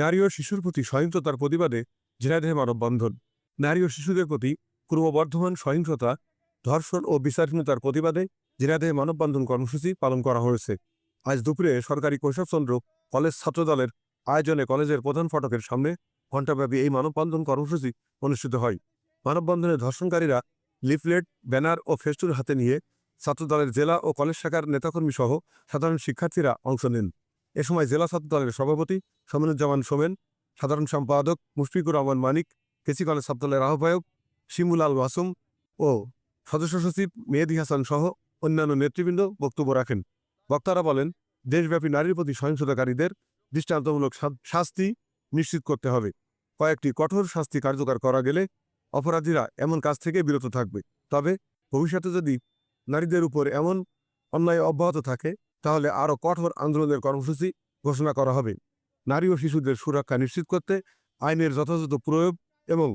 নারী ও শিশুর প্রতি সহিংসতার প্রতিবাদে ঝিনাইদহে মানববন্ধন। নারী ও শিশুদের প্রতি ক্রমবর্ধমান সহিংসতা, ধর্ষণ ও বিচারহীনতার প্রতিবাদে ঝিনাইদহে মানববন্ধন কর্মসূচি পালন করা হয়েছে। আজ দুপুরে সরকারি কৈশবচন্দ্র কলেজ ছাত্রদলের আয়োজনে কলেজের প্রধান ফটকের সামনে ঘণ্টাব্যাপী এই মানববন্ধন কর্মসূচি অনুষ্ঠিত হয়। মানববন্ধনে ধর্ষণকারীরা লিফলেট, ব্যানার ও ফেস্টুন হাতে নিয়ে ছাত্রদলের জেলা ও কলেজ শাখার নেতাকর্মী সহ সাধারণ শিক্ষার্থীরা অংশ নেন। এ সময় জেলা ছাত্রদলের সভাপতি সমিনুজ্জামান সোমেন, সাধারণ সম্পাদক মুশফিকুর রহমান মানিক, কেসি কলেজ ছাত্রদলের আহ্বায়ক শিমুল আল মাসুম ও সদস্য সচিব মেহেদি হাসান সহ অন্যান্য নেতৃবৃন্দ বক্তব্য রাখেন। বক্তারা বলেন, দেশব্যাপী নারীর প্রতি সহিংসতাকারীদের দৃষ্টান্তমূলক শাস্তি নিশ্চিত করতে হবে। কয়েকটি কঠোর শাস্তি কার্যকর করা গেলে অপরাধীরা এমন কাজ থেকে বিরত থাকবে। তবে ভবিষ্যতে যদি নারীদের উপর এমন অন্যায় অব্যাহত থাকে তাহলে আরও কঠোর আন্দোলনের কর্মসূচি ঘোষণা করা হবে। নারী ও শিশুদের সুরক্ষা নিশ্চিত করতে আইনের যথাযথ প্রয়োগ এবং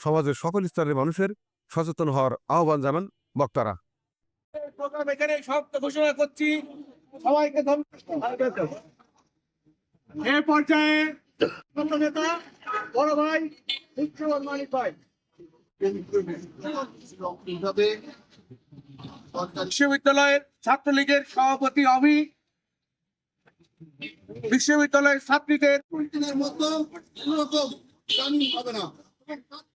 সমাজের সকল স্তরের মানুষের সচেতন হওয়ার আহ্বান জানান বক্তারা। প্রোগ্রাম এখানে সমাপ্ত ঘোষণা করছি। সবাইকে এ পর্যায়ে নেতা বড় ভাই মানিক ভাই। বিশ্ববিদ্যালয়ের ছাত্রলীগের সভাপতি আমি বিশ্ববিদ্যালয়ের ছাত্রীদের মতো হবে না।